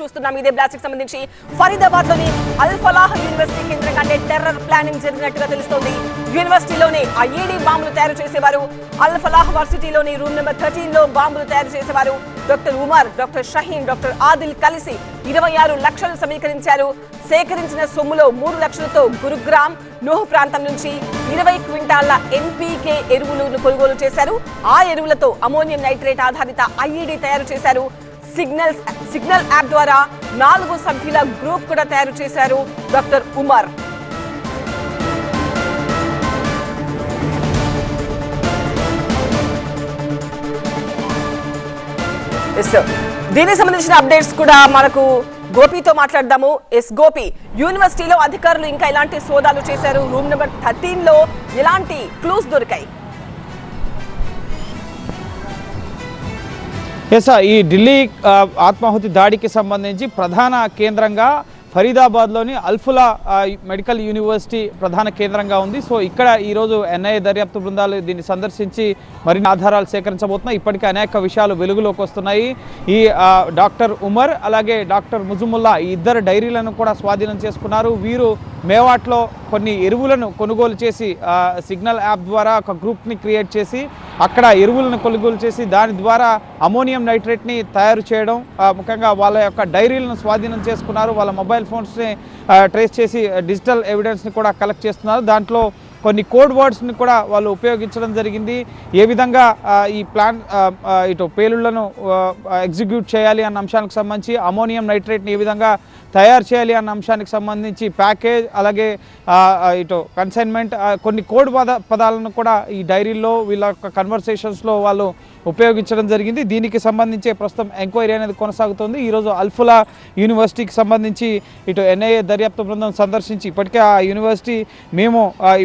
చూస్తున్నాం. ఇదే బ్లాస్ట్కి సంబంధించి ఫరీదాబాద్లోని అల్ ఫలాహ్ యూనివర్సిటీ కేంద్రంగా కంటే టెర్రర్ ప్లానింగ్ జరిగినట్టుగా తెలుస్తోంది. యూనివర్సిటీలోనే ఐఈడీ బాంబులు తయారు చేసేవారు. అల్ఫలాహ్ వర్సిటీలోని రూమ్ నెంబర్ థర్టీన్లో బాంబులు తయారు చేసేవారు. Doctor Umar doctor Shaheen doctor Adil కలిసి ఇరవై ఆరు లక్షలు సమీకరించారు. సేకరించిన సొమ్ములో మూడు లక్షలతో గురుగ్రామ్ నోహ్ ప్రాంతం నుంచి ఇరవై క్వింటాళ్ళ ఎన్పీకే ఎరువులను కొనుగోలు చేశారు. ఆ ఎరువులతో అమోనియం నైట్రేట్ ఆధారిత ఐఈడీ తయారు చేశారు. సిగ్నల్స్ సిగ్నల్ యాప్ ద్వారా నాలుగు సభ్యుల గ్రూప్ కూడా తయారు చేశారు డాక్టర్ ఉమర్. ఎస్ దీనికి సంబంధించిన అప్డేట్స్ కూడా మనకు గోపితో మాట్లాడదాము. ఎస్ గోపి యూనివర్సిటీలో అధికారులు ఇంకా ఎలాంటి సోదాలు చేశారు. రూమ్ నెంబర్ థర్టీన్లో ఎలాంటి క్లూస్ దొరికాయి. ఎస్ ఈ ఢిల్లీ ఆత్మాహుతి దాడికి సంబంధించి ప్రధాన కేంద్రంగా ఫరీదాబాద్లోని అల్ఫులా మెడికల్ యూనివర్సిటీ ప్రధాన కేంద్రంగా ఉంది. సో ఇక్కడ ఈరోజు ఎన్ఐఏ దర్యాప్తు బృందాలు దీన్ని సందర్శించి మరిన్ని ఆధారాలు సేకరించబోతున్నాయి. ఇప్పటికే అనేక విషయాలు వెలుగులోకి వస్తున్నాయి. ఈ డాక్టర్ ఉమర్ అలాగే డాక్టర్ ముజుముల్లా ఈ ఇద్దరు డైరీలను కూడా స్వాధీనం చేసుకున్నారు. వీరు మేవాట్లో కొన్ని ఎరువులను కొనుగోలు చేసి సిగ్నల్ యాప్ ద్వారా ఒక గ్రూప్ని క్రియేట్ చేసి అక్కడ ఎరువులను కొనుగోలు చేసి దాని ద్వారా అమోనియం నైట్రేట్ని తయారు చేయడం ముఖ్యంగా వాళ్ళ యొక్క డైరీలను స్వాధీనం చేసుకున్నారు వాళ్ళ మొబైల్ ఫోన్స్ని ట్రేస్ చేసి డిజిటల్ ఎవిడెన్స్ని కూడా కలెక్ట్ చేస్తున్నారు. దాంట్లో కొన్ని కోడ్ వర్డ్స్ని కూడా వాళ్ళు ఉపయోగించడం జరిగింది. ఏ విధంగా ఈ ప్లాన్ ఇటు పేలుళ్ళను ఎగ్జిక్యూట్ చేయాలి అన్న అంశానికి సంబంధించి అమోనియం నైట్రేట్ని ఏ విధంగా తయారు చేయాలి అన్న అంశానికి సంబంధించి ప్యాకేజ్ అలాగే ఇటు కన్సైన్మెంట్ కొన్ని కోడ్ పద పదాలను కూడా ఈ డైరీలో వీళ్ళ యొక్క కన్వర్సేషన్స్లో వాళ్ళు ఉపయోగించడం జరిగింది. దీనికి సంబంధించి ప్రస్తుతం ఎంక్వైరీ అనేది కొనసాగుతుంది. ఈరోజు అల్ఫులా యూనివర్సిటీకి సంబంధించి ఇటు ఎన్ఐఏ దర్యాప్తు బృందం సందర్శించి ఇప్పటికే ఆ యూనివర్సిటీ మేము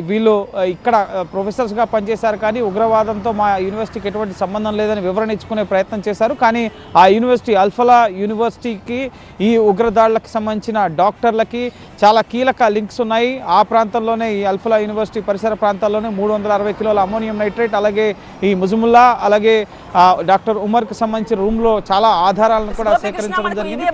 వీళ్ళు ఇక్కడ ప్రొఫెసర్స్గా పనిచేశారు కానీ ఉగ్రవాదంతో మా యూనివర్సిటీకి ఎటువంటి సంబంధం లేదని వివరణ ఇచ్చుకునే ప్రయత్నం చేశారు. కానీ ఆ యూనివర్సిటీ అల్ఫలా యూనివర్సిటీకి ఈ ఉగ్రదాడులకు సంబంధించిన డాక్టర్లకి చాలా కీలక లింక్స్ ఉన్నాయి. ఆ ప్రాంతంలోనే ఈ అల్ఫలా యూనివర్సిటీ పరిసర ప్రాంతాల్లోనే మూడు వందల అరవై కిలోల అమోనియం నైట్రేట్ అలాగే ఈ ముజుముల్లా అలాగే డాక్టర్ ఉమర్కి సంబంధించిన రూమ్లో చాలా ఆధారాలను కూడా సేకరించడం జరిగింది.